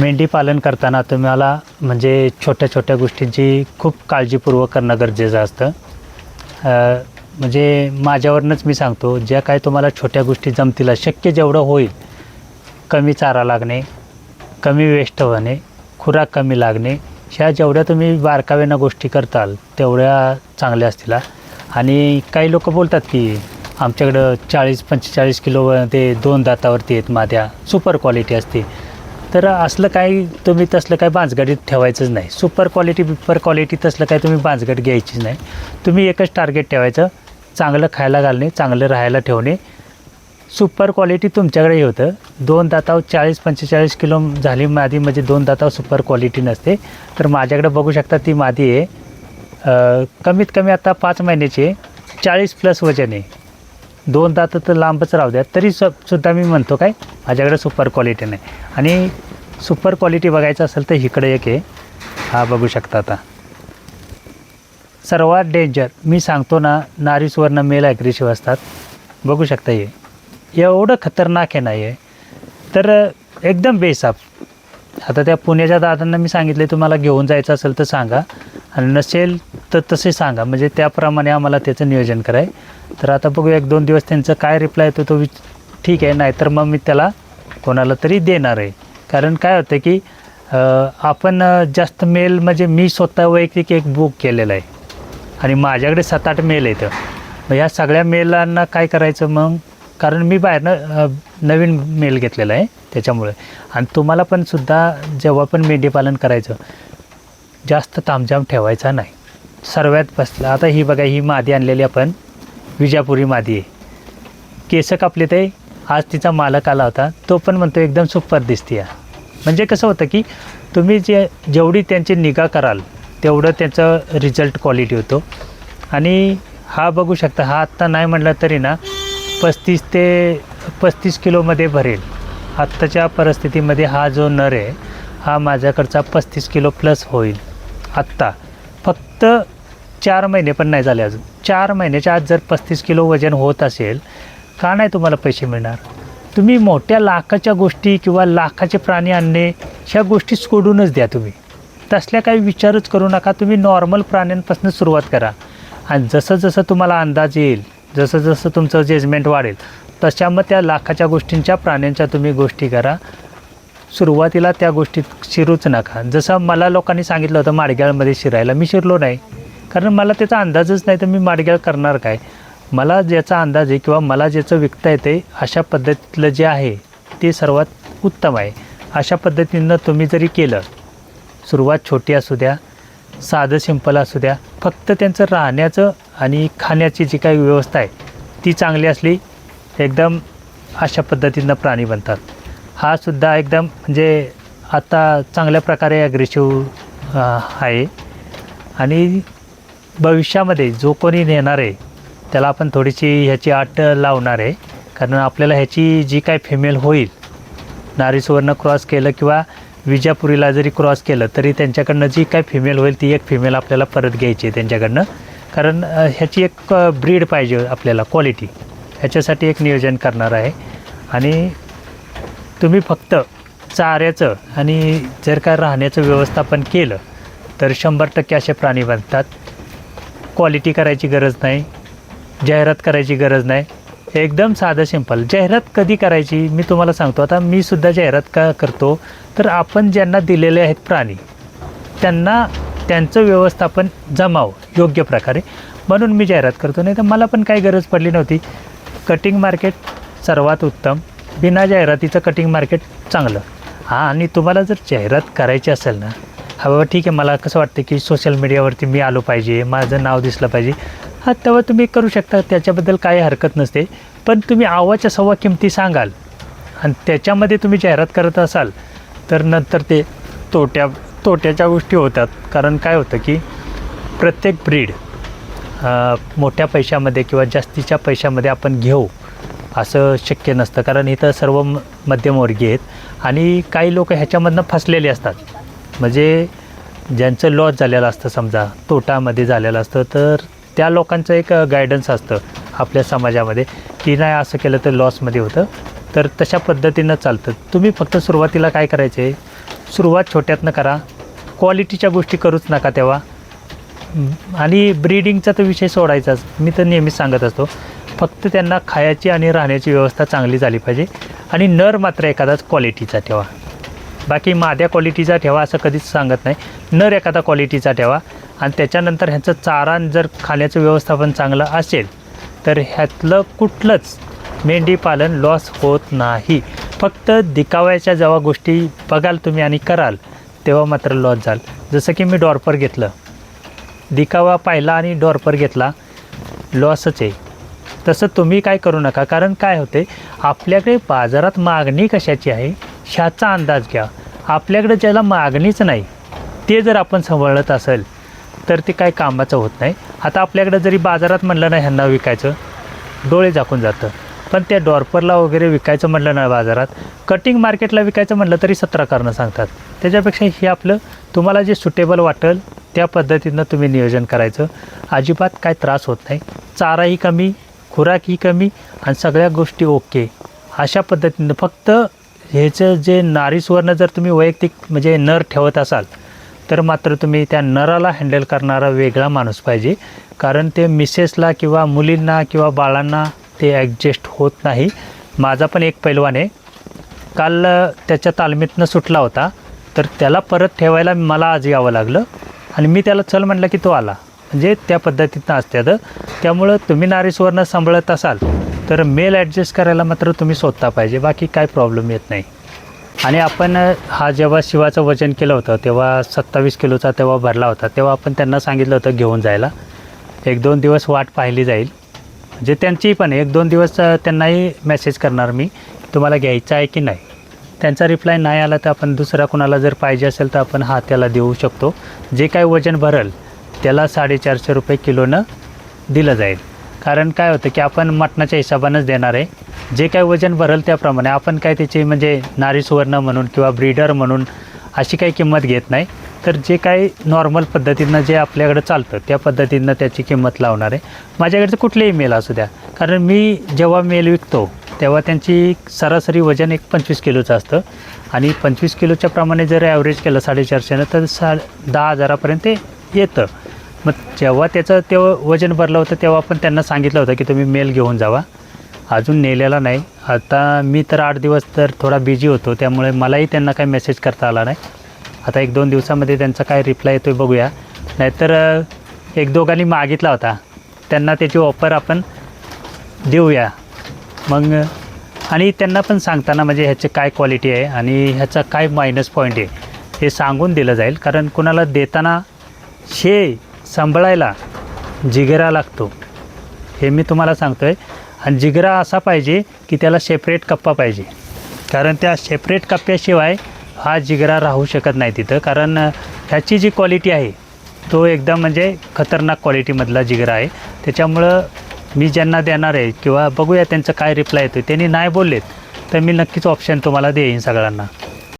मेंढी पालन करताना तुम्हाला म्हणजे छोट्या छोट्या गोष्टींची खूप काळजीपूर्वक करणं गरजेचं असतं. म्हणजे माझ्यावरनंच मी सांगतो ज्या काय तुम्हाला छोट्या गोष्टी जमतील शक्य जेवढं होईल कमी चारा लागणे कमी वेस्ट होणे खुराक कमी लागणे ह्या जेवढ्या तुम्ही बारकाव्यानं गोष्टी करताल तेवढ्या चांगल्या असतील. आणि काही लोक बोलतात की आमच्याकडं चाळीस पंचेचाळीस किलो ते दोन दातावरती आहेत माद्या सुपर क्वालिटी असते. तर असलं काही तुम्ही तसलं काही बांजगडीत ठेवायचंच नाही. सुपर क्वालिटी बिपर क्वालिटी तसलं काही तुम्ही बांजगड घ्यायचीच नाही. तुम्ही एकच टार्गेट ठेवायचं चांगलं खायला घालणे चांगलं राहायला ठेवणे. सुपर क्वालिटी तुमच्याकडे होतं. दोन दाताव चाळीस पंचेचाळीस किलो झाली मादी म्हणजे दोन दाताव सुपर क्वालिटी नसते. तर माझ्याकडे बघू शकता ती मादी आहे. कमीत कमी आता पाच महिन्याची आहे. चाळीस प्लस वजन आहे. दोन दात तर लांबच राहू द्या. तरी स सुद्धा मी म्हणतो काय माझ्याकडे सुपर क्वालिटी नाही. आणि सुपर क्वालिटी बघायचं असेल तर इकडे एक आहे. हा बघू शकता आता. सर्वात डेंजर मी सांगतो ना नारी सुवर्ण मेल ॲग्रेसिव्ह असतात. बघू शकता हे. एवढं खतरनाक आहे नाही आहे तर एकदम बेसाफ आता त्या पुण्याच्या दादांना मी सांगितले तुम्हाला घेऊन जायचं असेल तर सांगा. आणि नसेल तर तसे सांगा. म्हणजे त्याप्रमाणे आम्हाला त्याचं नियोजन कराय. तर आता बघू एक दोन दिवस त्यांचं काय रिप्लाय येतो तो ठीक आहे नाहीतर मग मी त्याला कोणाला तरी देणार आहे. कारण काय होतं की आपण जास्त मेल म्हणजे मी स्वतः वैयक्तिक एक बुक केलेलं आहे. आणि माझ्याकडे सात आठ मेल आहेत. मग ह्या सगळ्या मेलांना काय करायचं मग? कारण मी बाहेरनं नवीन मेल घेतलेला आहे त्याच्यामुळे. आणि तुम्हाला पण सुद्धा जेव्हा पण मेंढीपालन करायचं जास्त तामझाम ठेवायचा नाही. सर्वात बसलं आता ही बघा ही मादी आणलेली आपण विजापुरी मादी आहे. केस कापले ते आज तिचा मालक आला होता तो पण म्हणतो एकदम सुपर दिसते या म्हणजे कसं होतं की तुम्ही जे जेवढी त्यांची निगा कराल तेवढं त्याचं रिझल्ट क्वालिटी होतो. आणि हा बघू शकता हा आत्ता नाही म्हटलं तरी ना पस्तीस ते पस्तीस किलोमध्ये भरेल. आत्ताच्या परिस्थितीमध्ये हा जो नर आहे हा माझ्याकडचा पस्तीस किलो प्लस होईल. आत्ता. फक्त चार महिने पण नाही झाले अजून. चार महिन्याच्या आत जर पस्तीस किलो वजन होत असेल का नाही तुम्हाला पैसे मिळणार? तुम्ही मोठ्या लाखाच्या गोष्टी किंवा लाखाचे प्राणी आणणे ह्या गोष्टी सोडूनच द्या तुम्ही. तसल्या काही विचारच करू नका तुम्ही नॉर्मल प्राण्यांपासून सुरुवात करा. आणि जसं जसं तुम्हाला अंदाज येईल जसं जसं तुमचं जजमेंट वाढेल तशा मग त्या लाखाच्या गोष्टींच्या प्राण्यांच्या तुम्ही गोष्टी करा. सुरुवातीला त्या गोष्टीत शिरूच नका. जसं मला लोकांनी सांगितलं होतं माडग्याळमध्ये शिरायला. मी शिरलो नाही. कारण मला त्याचा अंदाजच नाही तर मी माडग्याळ करणार काय? मला ज्याचा अंदाज आहे किंवा मला ज्याचं विकता येते अशा पद्धतीतलं जे आहे ते सर्वात उत्तम आहे. अशा पद्धतीनं तुम्ही जरी केलं सुरुवात छोटी असू द्या साधं सिंपल असू द्या फक्त त्यांचं राहण्याचं आणि खाण्याची जी काही व्यवस्था आहे ती चांगली असली एकदम अशा पद्धतीनं प्राणी बनतात. हा सुद्धा एकदम म्हणजे आता चांगल्या प्रकारे ॲग्रेसिव्ह आहे. आणि भविष्यामध्ये जो कोणी नेणार आहे त्याला आपण थोडीशी ह्याची आट लावणार आहे. कारण आपल्याला ह्याची जी काय फिमेल होईल नारी सुवर्ण क्रॉस केलं किंवा विजापुरीला जरी क्रॉस केलं तरी त्यांच्याकडनं जी काय फिमेल होईल ती एक फिमेल आपल्याला परत घ्यायची आहे त्यांच्याकडनं. कारण ह्याची एक ब्रीड पाहिजे आपल्याला क्वालिटी ह्याच्यासाठी एक नियोजन करणार आहे. आणि तुम्ही फक्त चाऱ्याचं आणि जर काय राहण्याचं व्यवस्थापन केलं तर शंभर टक्के असे प्राणी बनतात. क्वालिटी करायची गरज नाही. जाहिरात करायची गरज नाही. एकदम साधं सिंपल जाहिरात कधी करायची? मी तुम्हाला सांगतो. आता मी सुद्धा जाहिरात का करतो? तर आपण ज्यांना दिलेले आहेत प्राणी त्यांना त्यांचं व्यवस्थापन जमावं योग्य प्रकारे. म्हणून मी जाहिरात करतो. नाही तर मला पण काही गरज पडली नव्हती. कटिंग मार्केट सर्वात उत्तम. बिना जाहिरातीचं कटिंग मार्केट चांगलं. हां आणि तुम्हाला जर जाहिरात करायची असेल ना हा बाबा ठीक आहे. मला कसं वाटतं की सोशल मीडियावरती मी आलो पाहिजे. माझं नाव दिसलं पाहिजे. हां तेव्हा तुम्ही करू शकता. त्याच्याबद्दल काही हरकत नसते. पण तुम्ही आवाच्या सव्वा किमती सांगाल. आणि त्याच्यामध्ये तुम्ही जाहिरात करत असाल तर नंतर ते तोट्या तोट्याच्या गोष्टी होतात. कारण काय होतं की प्रत्येक ब्रीड मोठ्या पैशामध्ये किंवा जास्तीच्या पैशामध्ये आपण घेऊ असं शक्य नसतं. कारण इथं सर्व मध्यमवर्गीय आहेत. आणि काही लोक ह्याच्यामधनं फसलेले असतात. म्हणजे ज्यांचं लॉस झालेलं असतं समजा तोटामध्ये झालेलं असतं तर त्या लोकांचं एक गायडन्स असतं आपल्या समाजामध्ये. की नाही असं केलं तर लॉसमध्ये होतं. तर तशा पद्धतीनं चालतं. तुम्ही फक्त सुरुवातीला काय करायचं? आहे सुरुवात छोट्यातनं करा. क्वालिटीच्या गोष्टी करूच नका तेव्हा. आणि ब्रीडिंगचा तर विषय सोडायचाच. मी तर नेहमीच सांगत असतो फक्त त्यांना खायची आणि राहण्याची व्यवस्था चांगली झाली पाहिजे. आणि नर मात्र एखादाच क्वालिटीचा ठेवा. बाकी माद्या क्वालिटीचा ठेवा असं कधीच सांगत नाही. नर एखादा क्वालिटीचा ठेवा. आणि त्याच्यानंतर ह्याचं चारा जर खाण्याचं व्यवस्थापन चांगलं असेल तर ह्यातलं कुठलंच मेंढीपालन लॉस होत नाही. फक्त दिकाव्याच्या जेव्हा गोष्टी बघाल तुम्ही आणि कराल तेव्हा मात्र लॉस जाल जसं की मी डॉर्पर घेतलं. दिकावा पाहिला आणि डॉर्पर घेतला लॉसच आहे. तसं तुम्ही काय करू नका कारण काय होते आपल्याकडे बाजारात मागणी कशाची आहे ह्याचा अंदाज घ्या. आपल्याकडे ज्याला मागणीच नाही ते जर आपण सांभाळत असेल तर ते काय कामाचं होत नाही. आता आपल्याकडं जरी बाजारात म्हणलं ना ह्यांना विकायचं डोळे झाकून जातं. पण त्या डॉर्परला वगैरे विकायचं म्हटलं ना बाजारात कटिंग मार्केटला विकायचं म्हटलं तरी सतरा कारणं सांगतात. त्याच्यापेक्षा हे आपलं तुम्हाला जे सुटेबल वाटेल त्या पद्धतीनं तुम्ही नियोजन करायचं. अजिबात काय त्रास होत नाही. चाराही कमी खुराकही कमी आणि सगळ्या गोष्टी ओके. अशा पद्धतीनं फक्त ह्याचं जे नारी सुवर्ण जर तुम्ही वैयक्तिक म्हणजे नर ठेवत असाल तर मात्र तुम्ही त्या नराला हँडल करणारा वेगळा माणूस पाहिजे. कारण ते मिसेसला किंवा मुलींना किंवा बाळांना ते ॲडजस्ट होत नाही. माझा पण एक पैलवान आहे. काल त्याच्या तालमीतनं सुटला होता. तर त्याला परत ठेवायला मला आज यावं लागलं. आणि मी त्याला चल म्हटलं की तो आला. म्हणजे त्या पद्धतीतनं असत्यात त्यामुळं तुम्ही नारीस्वरनं सांभाळत असाल तर मेल ॲडजस्ट करायला मात्र तुम्ही स्वतः पाहिजे. बाकी काय प्रॉब्लेम येत नाही. आणि आपण हा जेव्हा शिवाचं वजन केलं होतं तेव्हा सत्तावीस किलोचा तेव्हा भरला होता तेव्हा आपण त्यांना सांगितलं होतं घेऊन जायला. एक दोन दिवस वाट पाहिली जाईल. म्हणजे त्यांची पण एक दोन दिवस त्यांनाही मेसेज करणार मी तुम्हाला घ्यायचा आहे की नाही. त्यांचा रिप्लाय नाही आला तर आपण दुसरा कोणाला जर पाहिजे असेल तर आपण हा त्याला देऊ शकतो. जे काय वजन भरल त्याला साडेचारशे रुपये किलोनं दिलं जाईल. कारण काय होतं की आपण मटणाच्या हिशोबानंच देणार आहे. जे काय वजन भरल त्याप्रमाणे आपण काय त्याची म्हणजे नारी सुवर्ण म्हणून किंवा ब्रीडर म्हणून अशी काही किंमत घेत नाही. तर जे काही नॉर्मल पद्धतीनं जे आपल्याकडं चालतं त्या पद्धतीनं त्याची किंमत लावणार. आहे माझ्याकडचं कुठलेही मेल असू द्या. कारण मी जेव्हा मेल विकतो तेव्हा त्यांची सरासरी वजन एक पंचवीस किलोचं असतं. आणि पंचवीस किलोच्या प्रमाणे जर ॲव्हरेज केलं साडेचारशेनं तर सा दहा हजारापर्यंत ते येतं. मग जेव्हा त्याचं ते वजन भरलं होतं तेव्हा पण त्यांना सांगितलं होतं की तुम्ही मेल घेऊन जावा. अजून नेलेला नाही. आता मी तर आठ दिवस तर थोडा बिझी होतो त्यामुळे मलाही त्यांना काही मेसेज करता आला नाही. आता एक दोन दिवसामध्ये त्यांचा काय रिप्लाय येतो बघूया. नाहीतर एक दोघांनी मागितला होता. त्यांना त्याची ऑफर आपण देऊया. मग आणि त्यांना पण सांगताना म्हणजे ह्याचे काय क्वालिटी आहे आणि ह्याचा काय मायनस पॉईंट आहे हे सांगून दिलं जाईल. कारण कुणाला देताना शे सांभाळायला जिगेरा लागतो हे मी तुम्हाला सांगतो आहे आणि जिगरा असा पाहिजे की त्याला सेपरेट कप्पा पाहिजे. कारण त्या सेपरेट कप्प्याशिवाय हा जिगरा राहू शकत नाही तिथं. कारण ह्याची जी क्वालिटी आहे तो एकदम म्हणजे खतरनाक क्वालिटीमधला जिगरा आहे. त्याच्यामुळं मी ज्यांना देणार आहे किंवा बघूया त्यांचं काय रिप्लाय येतो त्यांनी नाही बोललेत तर मी नक्कीच ऑप्शन तुम्हाला देईन सगळ्यांना.